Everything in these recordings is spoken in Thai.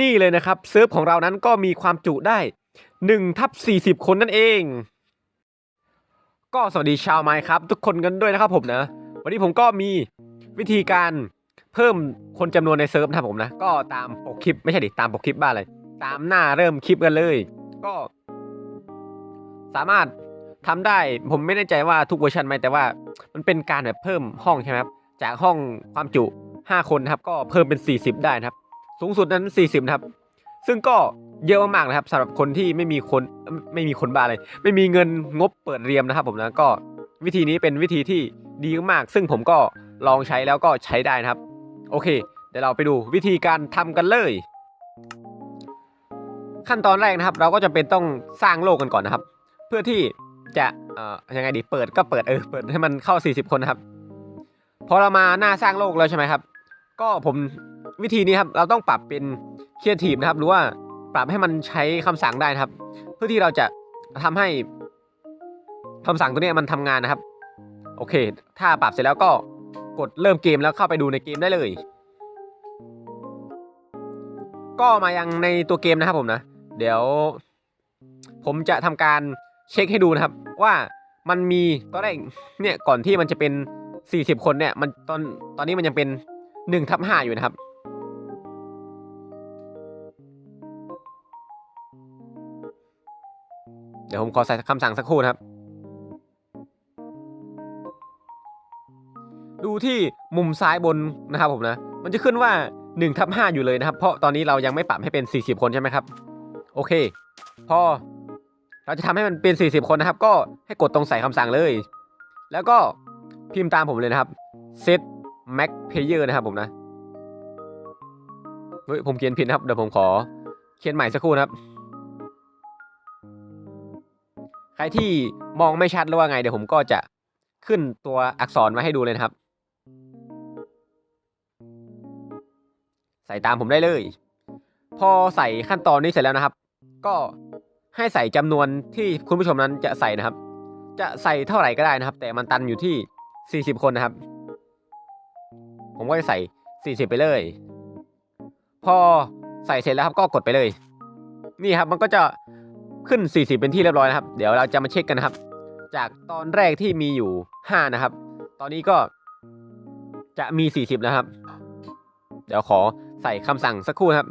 นี่เลยนะครับเซิร์ฟของเรานั้นก็มีความจุได้1ทับ40 คนนั่นเอง ก็สวัสดีชาวไมค์ครับ ทุกคนกันด้วยนะครับผมนะ วันนี้ผมก็มีวิธีการเพิ่มคนจำนวนในเซิร์ฟนะครับผมนะ ก็ตามปกคลิปไม่ใช่ดิตามปกคลิปบ้าเลยตามหน้าเริ่มคลิปกันเลย ก็ สามารถทำได้ผมไม่แน่ใจว่าทุกเวอร์ชันไหมแต่ว่า มันเป็นการแบบเพิ่มห้องใช่ไหมครับจากห้องความจุ 5 คนนะครับ ก็เพิ่มเป็น 40 ได้นะครับ สูงสุดนั้น 40 นะครับ ซึ่งก็เยอะมากๆนะครับสำหรับคนที่ไม่มีคนไม่มีคนบ้าเลยไม่มีเงินงบเปิดเรียมนะครับ ผมนะก็วิธีนี้เป็นวิธีที่ดีมากซึ่งผมก็ลองใช้แล้วก็ใช้ได้นะครับ โอเค เดี๋ยวเราไปดูวิธีการทำกันเลย ขั้นตอนแรกนะครับ เราก็จะเป็นต้องสร้างโลกกันก่อนนะครับ เพื่อที่จะเอ่อยังไงดีเปิดก็เปิดเออเปิดให้มันเข้า 40 คนนะครับพอเรามาหน้าสร้างโลกแล้วใช่ไหมครับ ก็ผม วิธีนี้ครับเราต้องปรับเป็นครีเอทีฟนะครับ หรือว่าปรับให้มันใช้คำสั่งได้นะครับ เพื่อที่เราจะทำให้คำสั่งตัวนี้มันทำงานนะครับ โอเค ถ้าปรับเสร็จแล้วก็กดเริ่มเกมแล้วเข้าไปดูในเกมได้เลย ก็มายังในตัวเกมนะครับผมนะ เดี๋ยว ผมจะทำการเช็คให้ดูนะครับ ว่ามันมีตอนแรกเนี่ยก่อนที่มันจะเป็น 40 คนเนี่ยมันตอนตอนนี้มันยังเป็น1ทับ5อยู่นะครับ เดี๋ยวผมขอใส่คำสั่งสักครู่นะครับ ดูที่มุมซ้ายบนนะครับผมนะ มันจะขึ้นว่า1ทับ5อยู่เลยนะครับ เพราะตอนนี้เรายังไม่ปรับให้เป็น 40 คนใช่ไหมครับ โอเค พอเราจะทำให้มันเป็น 40 คนนะครับ ก็ให้กดตรงใส่คำสั่งเลย แล้วก็พิมพ์ตามผมเลยนะครับ set max player นะครับผมนะ เฮ้ย ผมเขียนผิดนะครับ เดี๋ยวผมขอเขียนใหม่สักครู่นะครับ ครที่มองไม่ชัดหรือว่าไงเดี๋ยวผมก็จะขึ้นตัวอักษรมาให้ดูเลยนะครับ ใส่ตามผมได้เลย พอใส่ขั้นตอนนี้เสร็จแล้วนะครับ ก็ให้ใส่จำนวนที่คุณผู้ชมนั้นจะใส่นะครับ จะใส่เท่าไหร่ก็ได้นะครับ แต่มันตันอยู่ที่ 40 คนนะครับ ผมก็จะใส่ 40 ไปเลย พอใส่เสร็จแล้วครับก็กดไปเลย นี่ครับมันก็จะ ขึ้น 40 เป็นที่เรียบร้อยนะครับ เดี๋ยวเราจะมาเช็คกันนะครับ จากตอนแรกที่มีอยู่ 5 นะครับ ตอนนี้ก็จะมี 40 นะครับ เดี๋ยวขอใส่คำสั่งสักครู่นะครับ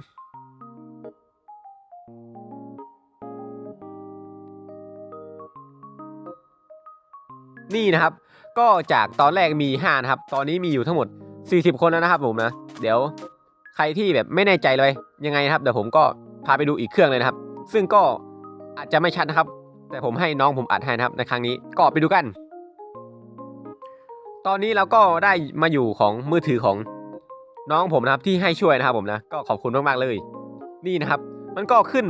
นี่นะครับ ก็จากตอนแรกมี 5 นะครับ ตอนนี้มีอยู่ทั้งหมด 40 คนแล้วนะครับผมนะ เดี๋ยวใครที่แบบไม่แน่ใจเลยยังไงนะครับ เดี๋ยวผมก็พาไปดูอีกเครื่องเลยนะครับ ซึ่งก็ อาจจะไม่ชัดนะครับ แต่ผมให้น้องผมอัดให้นะครับ ในครั้งนี้ก็ไปดูกัน ตอนนี้เราก็ได้มาอยู่ของมือถือของน้องผมนะครับที่ให้ช่วยนะครับผมนะก็ขอบคุณมากๆเลย นี่นะครับ มันก็ขึ้น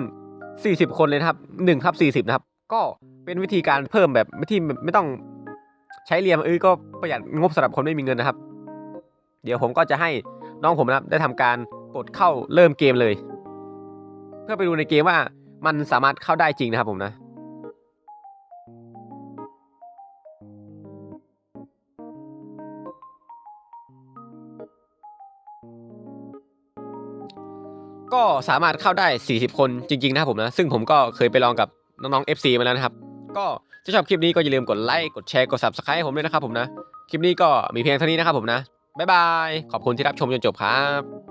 40 คนเลยนะครับ1ทับ 40 นะครับ ก็เป็นวิธีการเพิ่มแบบไม่ที่ไม่ต้องใช้เรียมเออก็ประหยัดงบสำหรับคนไม่มีเงินนะครับ เดี๋ยวผมก็จะให้น้องผมนะครับได้ทำการกดเข้าเริ่มเกมเลย เพื่อไปดูในเกมว่า มันสามารถเข้าได้จริงนะครับผมนะ ก็สามารถเข้าได้ 40 คนจริง ๆ นะครับผมนะ ซึ่งผมก็เคยไปลองกับน้องๆ FC มาแล้วนะครับ ก็ถ้าชอบคลิปนี้ก็อย่าลืมกดไลค์ กดแชร์ กด Subscribe ให้ผมด้วยนะครับผมนะ คลิปนี้ก็มีเพียงเท่านี้นะครับผมนะ บ๊ายบาย ขอบคุณที่รับชมจนจบครับ